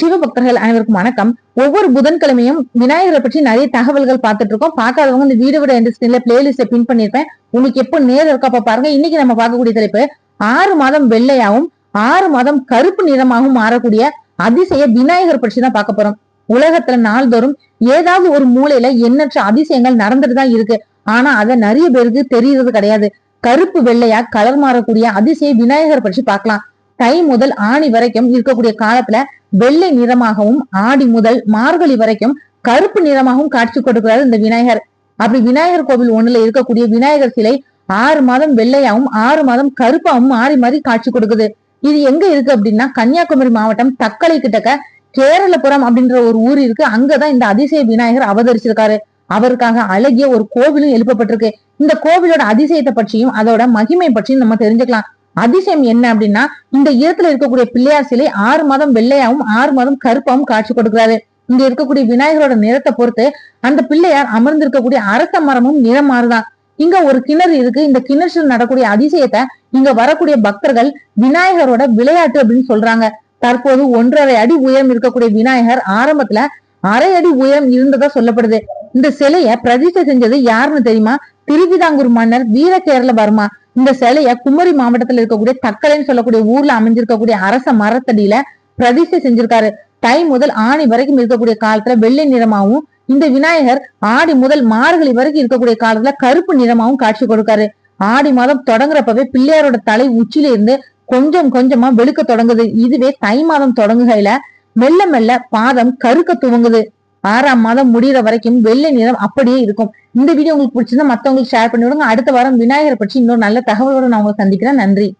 சிவபக்தர்கள் அனைவருக்கும் வணக்கம். ஒவ்வொரு புதன்கிழமையும் விநாயகரை பற்றி நிறைய தகவல்கள் பார்த்துட்டு இருக்கோம். பார்க்காதவங்க இந்த வீடியோட எந்த ஸ்கிரீன்ல பிளேலிஸ்ட பின் பண்ணிருப்பேன். உங்களுக்கு எப்போ நேரம் இருக்கப்ப பாருங்க. இன்னைக்கு நம்ம பார்க்கக்கூடிய தலைப்பு ஆறு மாதம் வெள்ளையாவும் ஆறு மாதம் கருப்பு நிறமாகவும் மாறக்கூடிய அதிசய விநாயகர் பற்றி தான் பார்க்க போறோம். உலகத்துல நாள்தோறும் ஏதாவது ஒரு மூலையில எண்ணற்ற அதிசயங்கள் நடந்துட்டு தான் இருக்கு. ஆனா அதை நிறைய பேருக்கு தெரியறது கிடையாது. கருப்பு வெள்ளையா கலர் மாறக்கூடிய அதிசய விநாயகர் பற்றி பார்க்கலாம். தை முதல் ஆணி வரைக்கும் இருக்கக்கூடிய காலத்துல வெள்ளை நிறமாகவும் ஆடி முதல் மார்கழி வரைக்கும் கருப்பு நிறமாகவும் காட்சி கொடுக்கிறார் இந்த விநாயகர். அப்படி விநாயகர் கோவில் ஒண்ணுல இருக்கக்கூடிய விநாயகர் சிலை ஆறு மாதம் வெள்ளையாவும் ஆறு மாதம் கருப்பாவும் மாறி மாறி காட்சி கொடுக்குது. இது எங்க இருக்கு அப்படின்னா கன்னியாகுமரி மாவட்டம் தக்கலை கிட்டக்க கேரளபுரம் அப்படின்ற ஒரு ஊர் இருக்கு. அங்கதான் இந்த அதிசய விநாயகர் அவதரிச்சிருக்காரு. அவருக்காக அழகிய ஒரு கோவிலும் எழுப்பப்பட்டிருக்கு. இந்த கோவிலோட அதிசயத்தை பற்றியும் அதோட மகிமை பற்றியும் நம்ம தெரிஞ்சுக்கலாம். அதிசயம் என்ன அப்படின்னா இந்த இடத்துல இருக்கக்கூடிய பிள்ளையார் சிலை ஆறு மாதம் வெள்ளையாவும் ஆறு மாதம் கருப்பாவும் காட்சி கொடுக்கிறாரு. இங்க இருக்கக்கூடிய விநாயகரோட நிறத்தை பொறுத்து அந்த பிள்ளையார் அமர்ந்திருக்கக்கூடிய அரச மரமும் நிறம் மாறுதான் இங்க ஒரு கிணறு இருக்கு. இந்த கிணற்றில் நடக்கூடிய அதிசயத்தை இங்க வரக்கூடிய பக்தர்கள் விநாயகரோட விளையாட்டு அப்படின்னு சொல்றாங்க. தற்போது ஒன்றரை அடி உயரம் இருக்கக்கூடிய விநாயகர் ஆரம்பத்துல அரை அடி உயரம் இருந்ததா சொல்லப்படுது. இந்த சிலைய பிரதிஷ்டை செஞ்சது யாருன்னு தெரியுமா? திருவிதாங்கூர் மன்னர் வீரகேரளவர்மா இந்த சிலைய குமரி மாவட்டத்துல இருக்கக்கூடிய தக்கலைன்னு சொல்லக்கூடிய ஊர்ல அமைஞ்சிருக்கக்கூடிய அரச மரத்தடியில பிரதிஷ்டை செஞ்சிருக்காரு. தை முதல் ஆணி வரைக்கும் இருக்கக்கூடிய காலத்துல வெள்ளை நிறமாவும் இந்த விநாயகர் ஆடி முதல் மார்கழி வரைக்கும் இருக்கக்கூடிய காலத்துல கருப்பு நிறமாவும் காட்சி கொடுக்காரு. ஆடி மாதம் தொடங்குறப்பவே பிள்ளையாரோட தலை உச்சில இருந்து கொஞ்சம் கொஞ்சமா வெளுக்க தொடங்குது. இதுவே தை மாதம் தொடங்குகையில மெல்ல மெல்ல பாதம் கருக்க துவங்குது. ஆறாம் மாதம் முடிகிற வரைக்கும் வெள்ளை நிறம் அப்படியே இருக்கும். இந்த வீடியோ உங்களுக்கு பிடிச்சிருந்தா மத்தவங்களுக்கு ஷேர் பண்ணி விடுங்க. அடுத்த வாரம் விநாயகரை பற்றி இன்னொரு நல்ல தகவலோட நான் உங்களை சந்திக்கிறேன். நன்றி.